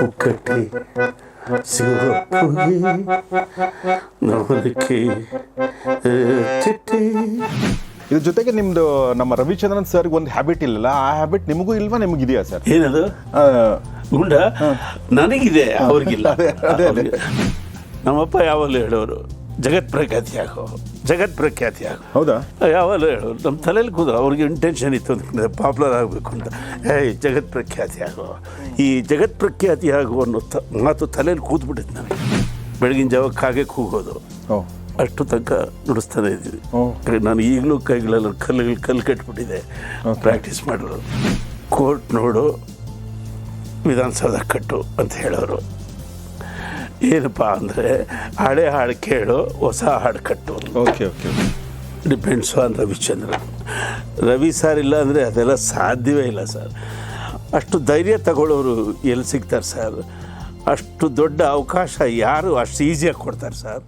ಕುಕ್ಕಟ್ಟೆ ನವಲಕ್ಕಿ ಚಿಟ್ಟಿ. ಇದ್ರ ಜೊತೆಗೆ ನಿಮ್ದು ನಮ್ಮ ರವಿಚಂದ್ರನ್ ಸರ್ ಒಂದು ಹ್ಯಾಬಿಟ್ ಇಲ್ಲಲ್ಲ ಆ ಹ್ಯಾಬಿಟ್ ನಿಮಗೂ ಇಲ್ವಾ ನಿಮಗಿದೆಯಾ ಸರ್ ಏನದು? ಗುಂಡ? ನನಗಿದೆ ಅವ್ರಿಗಿಲ್ಲ. ಅದೇ, ಅದೇ. ನಮ್ಮಪ್ಪ ಯಾವಾಗಲೂ ಹೇಳೋರು ಜಗತ್ ಪ್ರಖ್ಯಾತಿ ಆಗೋ ಜಗತ್ ಪ್ರಖ್ಯಾತಿ ಆಗೋ ಹೌದಾ ಯಾವಾಗಲೂ ಹೇಳು ನಮ್ಮ ತಲೆಯಲ್ಲಿ ಕೂದ್ರು ಅವ್ರಿಗೆ ಇಂಟೆನ್ಷನ್ ಇತ್ತು ಪಾಪ್ಯುಲರ್ ಆಗಬೇಕು ಅಂತ. ಏಯ್ ಜಗತ್ ಪ್ರಖ್ಯಾತಿ ಆಗೋ ಈ ಜಗತ್ ಪ್ರಖ್ಯಾತಿ ಆಗೋ ಅನ್ನೋ ತ ಮಾತು ತಲೆಯಲ್ಲಿ ಕೂತ್ಬಿಟ್ಟಿತ್ತು ನನಗೆ. ಬೆಳಗಿನ ಜಾವ ಕಾಗೆ ಕೂಗೋದು. ಅಷ್ಟು ತನಕ ನುಡಿಸ್ತಾನೆ ಇದ್ದೀವಿ. ನಾನು ಈಗಲೂ ಕೈಗಳೆಲ್ಲ ಕಲ್ಲುಗಳು ಕಲ್ಲು ಕಟ್ಬಿಟ್ಟಿದೆ. ಪ್ರಾಕ್ಟೀಸ್ ಮಾಡೋರು ಕೋರ್ಟ್ ನೋಡು. ವಿಧಾನಸೌಧ ಕಟ್ಟು ಅಂತ ಹೇಳೋರು. ಏನಪ್ಪ ಅಂದರೆ ಹಳೆ ಹಾಡು ಕೇಳು ಹೊಸ ಹಾಡು ಕಟ್ಟು ಓಕೆ ಓಕೆ ಡಿಪೆಂಡ್ಸು ಅಂತ ರವಿಚಂದ್ರ. ರವಿ ಸರ್ ಇಲ್ಲ ಅಂದರೆ ಅದೆಲ್ಲ ಸಾಧ್ಯವೇ ಇಲ್ಲ ಸರ್ ಅಷ್ಟು ಧೈರ್ಯ ತಗೊಳ್ಳೋರು ಎಲ್ಲಿ ಸಿಗ್ತಾರೆ ಸರ್ ಅಷ್ಟು ದೊಡ್ಡ ಅವಕಾಶ ಯಾರು ಅಷ್ಟು ಈಸಿಯಾಗಿ ಕೊಡ್ತಾರೆ ಸರ್